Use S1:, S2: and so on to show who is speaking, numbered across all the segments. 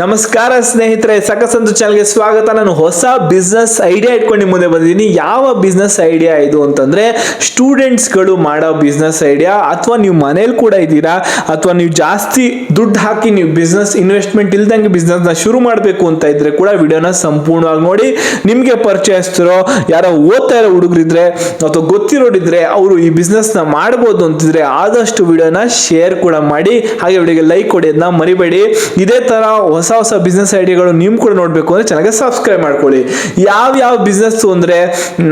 S1: ನಮಸ್ಕಾರ ಸ್ನೇಹಿತರೆ ಸಕಸಂತು ಚಾನಲ್ಗೆ ಸ್ವಾಗತ. ನಾನು ಹೊಸ ಬಿಸ್ನೆಸ್ ಐಡಿಯಾ ಇಟ್ಕೊಂಡು ಮುಂದೆ ಬಂದಿದ್ದೀನಿ. ಯಾವ ಬಿಸ್ನೆಸ್ ಐಡಿಯಾ ಇದು ಅಂತಂದ್ರೆ ಸ್ಟೂಡೆಂಟ್ಸ್ಗಳು ಮಾಡೋ ಬಿಸ್ನೆಸ್ ಐಡಿಯಾ ಅಥವಾ ನೀವು ಮನೇಲಿ ಕೂಡ ಇದ್ದೀರಾ, ಅಥವಾ ನೀವು ಜಾಸ್ತಿ ದುಡ್ಡು ಹಾಕಿ ನೀವು ಬಿಸ್ನೆಸ್ ಇನ್ವೆಸ್ಟ್ಮೆಂಟ್ ಇಲ್ದಂಗೆ ಬಿಸ್ನೆಸ್ನ ಶುರು ಮಾಡಬೇಕು ಅಂತ ಇದ್ರೆ ಕೂಡ ವಿಡಿಯೋನ ಸಂಪೂರ್ಣವಾಗಿ ನೋಡಿ. ನಿಮಗೆ ಪರಿಚಯಿಸ್ತಿರೋ ಯಾರೋ ಓದ್ತಾ ಇರೋ ಹುಡುಗರಿದ್ರೆ, ಅಥವಾ ಗೊತ್ತಿರೋರಿದ್ರೆ, ಅವರು ಈ ಬಿಸ್ನೆಸ್ನ ಮಾಡ್ಬೋದು ಅಂತಿದ್ರೆ ಆದಷ್ಟು ವಿಡಿಯೋನ ಶೇರ್ ಕೂಡ ಮಾಡಿ. ಹಾಗೆ ವಿಡಿಯೋಗೆ ಲೈಕ್ ಕೊಡಿ ಅದನ್ನ ಮರಿಬೇಡಿ. ಇದೇ ತರ ಹೊಸ ಹೊಸ ಬಿಸ್ನೆಸ್ ಐಡಿಯಾಗಳು ನೀವು ಕೂಡ ನೋಡಬೇಕು ಅಂದ್ರೆ ಚೆನ್ನಾಗಿ ಸಬ್ಸ್ಕ್ರೈಬ್ ಮಾಡ್ಕೊಳ್ಳಿ. ಯಾವ ಯಾವ ಬಿಸ್ನೆಸ್ ಅಂದ್ರೆ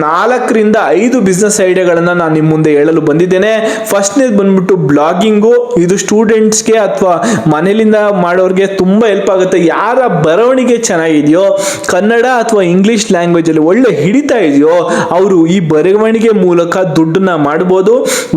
S1: ನಾಲ್ಕರಿಂದ ಐದು ಬಿಸ್ನೆಸ್ ಐಡಿಯಾಗಳನ್ನು ನಾನು ನಿಮ್ಮ ಮುಂದೆ ಹೇಳಲು ಬಂದಿದ್ದೇನೆ. ಫಸ್ಟ್ನೇದು ಬಂದ್ಬಿಟ್ಟು ಬ್ಲಾಗಿಂಗು ಇದು ಸ್ಟೂಡೆಂಟ್ಸ್ಗೆ ಅಥವಾ ಮನೇಲಿಂದ ಮಾಡೋರಿಗೆ ತುಂಬ ಹೆಲ್ಪ್ ಆಗುತ್ತೆ. ಯಾರ ಬರವಣಿಗೆ ಚೆನ್ನಾಗಿದೆಯೋ, ಕನ್ನಡ ಅಥವಾ ಇಂಗ್ಲಿಷ್ ಲ್ಯಾಂಗ್ವೇಜ್ ಅಲ್ಲಿ ಒಳ್ಳೆ ಹಿಡಿತಾ ಇದೆಯೋ, ಅವರು ಈ ಬರವಣಿಗೆ ಮೂಲಕ ದುಡ್ಡನ್ನ ಮಾಡ್ಬೋದು.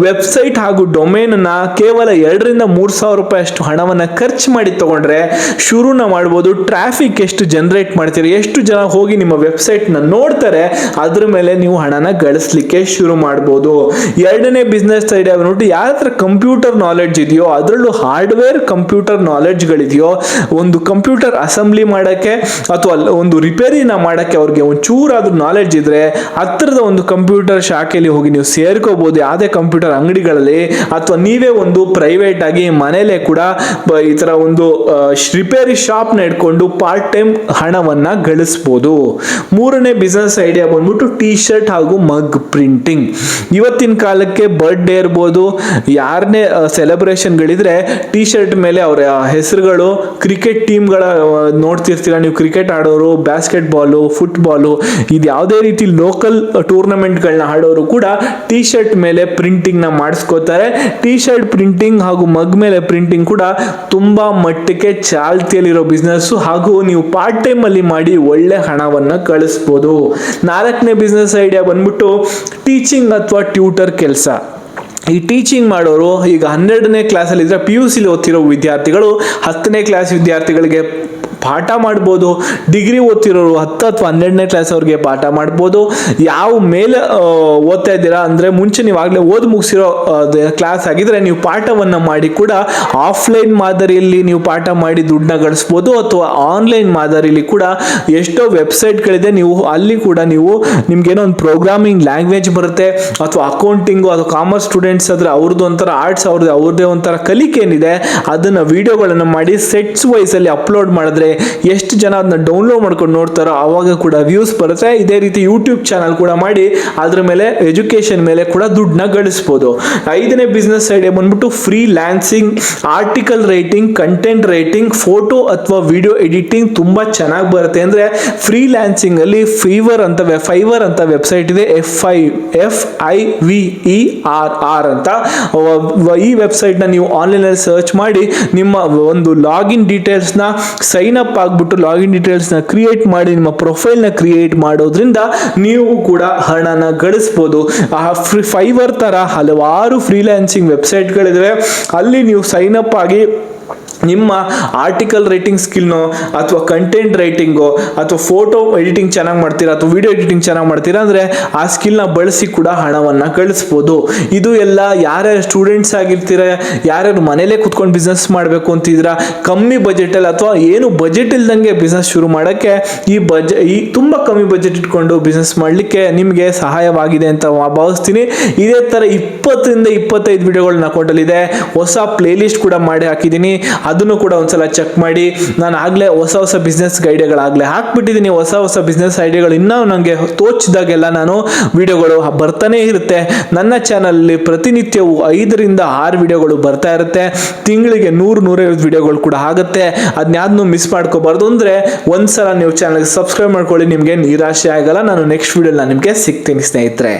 S1: ವೆಬ್ಸೈಟ್ ಹಾಗೂ ಡೊಮೇನ್ ಅನ್ನ ಕೇವಲ ಎರಡರಿಂದ ಮೂರು ಸಾವಿರ ರೂಪಾಯಿ ಅಷ್ಟು ಹಣವನ್ನ ಖರ್ಚು ಮಾಡಿ ತಗೊಂಡ್ರೆ ಶುರುನ ಮಾಡ್ಬೋದು ಟ್ರಾಫಿಕ್ ಎಷ್ಟು ಜನರೇಟ್ ಮಾಡ್ತೀರಿ, ಎಷ್ಟು ಜನ ಹೋಗಿ ನಿಮ್ಮ ವೆಬ್ಸೈಟ್ನ ನೋಡ್ತಾರೆ, ಅದ್ರ ಮೇಲೆ ನೀವು ಹಣನ ಗಳಿಸ್ಲಿಕ್ಕೆ ಶುರು ಮಾಡ್ಬೋದು. ಎರಡನೇ ಬಿಸ್ನೆಸ್ ಐಡಿಯಾ ಬಂದ್ಬಿಟ್ಟು ಯಾರ ಹತ್ರ ಕಂಪ್ಯೂಟರ್ ನಾಲೆಡ್ಜ್ ಇದೆಯೋ, ಅದರಲ್ಲೂ ಹಾರ್ಡ್ವೇರ್ ಕಂಪ್ಯೂಟರ್ ನಾಲೆಡ್ಜ್ಗಳಿದೆಯೋ ಒಂದು ಕಂಪ್ಯೂಟರ್ ಅಸೆಂಬ್ಲಿ ಮಾಡೋಕ್ಕೆ ಅಥವಾ ಒಂದು ರಿಪೇರಿನ ಮಾಡೋಕ್ಕೆ ಅವ್ರಿಗೆ ಒಂಚೂರಾದ್ರೂ ನಾಲೆಡ್ಜ್ ಇದ್ರೆ ಹತ್ತಿರದ ಒಂದು ಕಂಪ್ಯೂಟರ್ ಶಾಖೆಯಲ್ಲಿ ಹೋಗಿ ನೀವು ಸೇರ್ಕೋಬಹುದು ಯಾವುದೇ ಕಂಪ್ಯೂಟರ್ ಅಂಗಡಿಗಳಲ್ಲಿ ಅಥವಾ ನೀವೇ ಒಂದು ಪ್ರೈವೇಟ್ ಆಗಿ ಮನೇಲೆ ಕೂಡ ಈ ತರ ಒಂದು ರಿಪೇರಿ ಶಾಪ್ನ ಇಟ್ಕೊಂಡು ಪಾರ್ಟ್ ಟೈಮ್ ಹಣವನ್ನ ಗಳಿಸ್ಬೋದು. ಮೂರನೇ ಬಿಸ್ನೆಸ್ ಐಡಿಯಾ ಬಂದ್ಬಿಟ್ಟು ಟಿ ಶರ್ಟ್ ಹಾಗೂ ಮಗ್ ಪ್ರಿಂಟಿಂಗ್ ಇವತ್ತಿನ ಕಾಲಕ್ಕೆ ಬರ್ಡೇ ಇರ್ಬೋದು. ಯಾರನ್ನೇ ಸೆಲೆಬ್ರೇಷನ್ಗಳಿದ್ರೆ ಟಿ ಶರ್ಟ್ ಮೇಲೆ ಅವರ ಹೆಸರುಗಳು ಕ್ರಿಕೆಟ್ ಟೀಮ್ಗಳ ನೋಡ್ತಿರ್ತೀರ? ನೀವು ಕ್ರಿಕೆಟ್ ಆಡೋರು ಬ್ಯಾಸ್ಕೆಟ್ ಬಾಲು ಫುಟ್ಬಾಲು ಇದು ಯಾವುದೇ ರೀತಿ ಲೋಕಲ್ ಟೂರ್ನಮೆಂಟ್ಗಳನ್ನ ಆಡೋರು ಕೂಡ ಟಿ ಶರ್ಟ್ ಮೇಲೆ ಪ್ರಿಂಟಿಂಗ್ನ ಮಾಡಿಸ್ಕೋತಾರೆ. ಟಿ ಶರ್ಟ್ ಪ್ರಿಂಟಿಂಗ್ ಹಾಗೂ ಮಗ್ ಮೇಲೆ ಪ್ರಿಂಟಿಂಗ್ ಕೂಡ ತುಂಬಾ ಮಟ್ಟಕ್ಕೆ ಚಾಲ್ತಿಯಲ್ಲಿರೋ ಬಿಸ್ನೆಸ್ ಹಾಗೂ ನೀವು ಪಾರ್ಟ್ ಟೈಮ್ ಅಲ್ಲಿ ಮಾಡಿ ಒಳ್ಳೆ ಹಣವನ್ನು ಕಳಿಸ್ಬೋದು. ನಾಲ್ಕನೇ ಬಿಸ್ನೆಸ್ ಐಡಿಯಾ ಬಂದ್ಬಿಟ್ಟು ಟೀಚಿಂಗ್ ಅಥವಾ ಟ್ಯೂಟರ್ ಕೆಲಸ. ಈ ಟೀಚಿಂಗ್ ಮಾಡೋರು ಈಗ ಹನ್ನೆರಡನೇ ಕ್ಲಾಸಲ್ಲಿದ್ದರೆ ಪಿ ಯು ಸಿಲಿ ಓದ್ತಿರೋ ವಿದ್ಯಾರ್ಥಿಗಳು ಹತ್ತನೇ ಕ್ಲಾಸ್ ವಿದ್ಯಾರ್ಥಿಗಳಿಗೆ ಪಾಠ ಮಾಡ್ಬೋದು ಡಿಗ್ರಿ ಓದ್ತಿರೋರು ಹತ್ತು ಅಥವಾ ಹನ್ನೆರಡನೇ ಕ್ಲಾಸ್ ಅವ್ರಿಗೆ ಪಾಠ ಮಾಡ್ಬೋದು. ಯಾವ ಮೇಲೆ ಓದ್ತಾ ಇದ್ದೀರಾ ಅಂದರೆ ಮುಂಚೆ ನೀವು ಆಗಲೇ ಓದಿ ಮುಗಿಸಿರೋ ಕ್ಲಾಸ್ ಆಗಿದ್ರೆ ನೀವು ಪಾಠವನ್ನು ಮಾಡಿ ಕೂಡ ಆಫ್ಲೈನ್ ಮಾದರಿಯಲ್ಲಿ ನೀವು ಪಾಠ ಮಾಡಿ ದುಡ್ಡನ್ನ ಗಳಿಸ್ಬೋದು ಅಥವಾ ಆನ್ಲೈನ್ ಮಾದರಿಯಲ್ಲಿ ಕೂಡ ಎಷ್ಟೋ ವೆಬ್ಸೈಟ್ಗಳಿದೆ ನೀವು ಅಲ್ಲಿ ಕೂಡ ನೀವು ನಿಮ್ಗೇನೋ ಒಂದು ಪ್ರೋಗ್ರಾಮಿಂಗ್ ಲ್ಯಾಂಗ್ವೇಜ್ ಬರುತ್ತೆ ಅಥವಾ ಅಕೌಂಟಿಂಗು ಅಥವಾ ಕಾಮರ್ಸ್ ಸ್ಟೂಡೆಂಟ್ಸ್ ಆದ್ರೆ ಅವ್ರದ್ದು ಒಂಥರ ಆರ್ಟ್ಸ್ ಅವ್ರದ್ದು, ಅವ್ರದ್ದೇ ಒಂಥರ ಕಲಿಕೆ ಏನಿದೆ ಅದನ್ನ ವಿಡಿಯೋಗಳನ್ನು ಮಾಡಿ ಸೆಟ್ಸ್ ವೈಸಲ್ಲಿ ಅಪ್ಲೋಡ್ ಮಾಡಿದ್ರೆ ಎಷ್ಟು ಜನ ಅದನ್ನ ಡೌನ್ಲೋಡ್ ಮಾಡ್ಕೊಂಡು ನೋಡ್ತಾರೋ ಅವಾಗ ಕೂಡ ವ್ಯೂಸ್ ಬರುತ್ತೆ. ಇದೇ ರೀತಿ ಯೂಟ್ಯೂಬ್ ಚಾನಲ್ ಕೂಡ ಮಾಡಿ ಅದ್ರ ಮೇಲೆ ಎಜುಕೇಶನ್ ಮೇಲೆ ಕೂಡ ದುಡ್ಡನ್ನ ಗಳಿಸ್ಬೋದು. ಐದನೇ ಬಿಸ್ನೆಸ್ ಐಡಿಯಾ ಬಂದ್ಬಿಟ್ಟು freelancing article writing content writing photo ಅಥವಾ ವಿಡಿಯೋ ಎಡಿಟಿಂಗ್ ತುಂಬಾ ಚೆನ್ನಾಗಿ ಬರುತ್ತೆ. ಅಂದ್ರೆ ಫ್ರೀ ಲ್ಯಾನ್ಸಿಂಗ್ ಅಲ್ಲಿ ಫೀವರ್ ಅಂತ ಫೈವರ್ ಅಂತ ವೆಬ್ಸೈಟ್ ಇದೆ. F I F I V E R R ಅಂತ. ಈ ವೆಬ್ಸೈಟ್ನ ನೀವು ಆನ್ಲೈನ್ ಅಲ್ಲಿ ಸರ್ಚ್ ಮಾಡಿ ನಿಮ್ಮ ಒಂದು ಲಾಗಿನ್ ಡೀಟೇಲ್ಸ್ನ ಸೈನ್ ಆಗ್ಬಿಟ್ಟು ಲಾಗಿನ್ ಡೀಟೇಲ್ಸ್ನ ಕ್ರಿಯೇಟ್ ಮಾಡಿ, ನಿಮ್ಮ ಪ್ರೊಫೈಲ್ನ ಕ್ರಿಯೇಟ್ ಮಾಡೋದ್ರಿಂದ ನೀವು ಕೂಡ ಹಣನ ಗಳಿಸ್ಬೋದು. ಆ ಫ್ರೀ ಫೈವರ್ ತರ ಹಲವಾರು ಫ್ರೀಲ್ಯಾನ್ಸಿಂಗ್ ವೆಬ್ಸೈಟ್ಗಳಿವೆ ಅಲ್ಲಿ ನೀವು ಸೈನ್ ಅಪ್ ಆಗಿ ನಿಮ್ಮ ಆರ್ಟಿಕಲ್ ರೈಟಿಂಗ್ ಸ್ಕಿಲ್ನೋ ಅಥವಾ ಕಂಟೆಂಟ್ ರೈಟಿಂಗೋ ಅಥವಾ ಫೋಟೋ ಎಡಿಟಿಂಗ್ ಚೆನ್ನಾಗಿ ಮಾಡ್ತೀರಾ ಅಥವಾ ವಿಡಿಯೋ ಎಡಿಟಿಂಗ್ ಚೆನ್ನಾಗಿ ಮಾಡ್ತೀರಾ ಅಂದರೆ ಆ ಸ್ಕಿಲ್ನ ಬಳಸಿ ಕೂಡ ಹಣವನ್ನು ಗಳಿಸ್ಬೋದು. ಇದು ಎಲ್ಲ ಯಾರ್ಯಾರು ಸ್ಟೂಡೆಂಟ್ಸ್ ಆಗಿರ್ತೀರ, ಯಾರ್ಯಾರು ಮನೇಲೇ ಕುತ್ಕೊಂಡು ಬಿಸ್ನೆಸ್ ಮಾಡಬೇಕು ಅಂತಿದ್ದೀರಾ, ಕಮ್ಮಿ ಬಜೆಟಲ್ಲಿ ಅಥವಾ ಏನು ಬಜೆಟ್ ಇಲ್ದಂಗೆ ಬಿಸ್ನೆಸ್ ಶುರು ಮಾಡೋಕ್ಕೆ ಈ ಬಜ ಈ ತುಂಬ ಕಮ್ಮಿ ಬಜೆಟ್ ಇಟ್ಕೊಂಡು ಬಿಸ್ನೆಸ್ ಮಾಡಲಿಕ್ಕೆ ನಿಮಗೆ ಸಹಾಯವಾಗಿದೆ ಅಂತ ಭಾವಿಸ್ತೀನಿ. ಇದೇ ಥರ ಇಪ್ಪತ್ತರಿಂದ ಇಪ್ಪತ್ತೈದು ವಿಡಿಯೋಗಳು ಕೊಡಲಿದೆ ಹೊಸ ಪ್ಲೇಲಿಸ್ಟ್ ಕೂಡ ಮಾಡಿ ಹಾಕಿದ್ದೀನಿ. ಅದನ್ನು ಕೂಡ ಒಂದ್ಸಲ ಚೆಕ್ ಮಾಡಿ. ನಾನು ಆಗಲೇ ಹೊಸ ಹೊಸ ಬಿಸ್ನೆಸ್ ಐಡಿಯಾಗಳಾಗಲೇ ಹಾಕ್ಬಿಟ್ಟಿದ್ದೀನಿ ಹೊಸ ಹೊಸ ಬಿಸ್ನೆಸ್ ಐಡಿಯಾಗಳು ಇನ್ನೂ ನನಗೆ ತೋಚಿದಾಗೆಲ್ಲ ನಾನು ವಿಡಿಯೋಗಳು ಬರ್ತಾನೆ ಇರುತ್ತೆ. ನನ್ನ ಚಾನಲಲ್ಲಿ ಪ್ರತಿನಿತ್ಯವೂ ಐದರಿಂದ ಆರು ವಿಡಿಯೋಗಳು ಬರ್ತಾ ಇರುತ್ತೆ. ತಿಂಗಳಿಗೆ ನೂರು, ನೂರೈವತ್ತು ವಿಡಿಯೋಗಳು ಕೂಡ ಆಗುತ್ತೆ. ಅದನ್ನ ಮಿಸ್ ಮಾಡ್ಕೋಬಾರ್ದು ಅಂದರೆ ಒಂದ್ಸಲ ನೀವು ಚಾನಲ್ಗೆ ಸಬ್ಸ್ಕ್ರೈಬ್ ಮಾಡ್ಕೊಳ್ಳಿ. ನಿಮಗೆ ನಿರಾಶೆ ಆಗಲ್ಲ. ನಾನು ನೆಕ್ಸ್ಟ್ ವಿಡಿಯೋನ ನಿಮಗೆ ಸಿಗ್ತೀನಿ ಸ್ನೇಹಿತರೆ.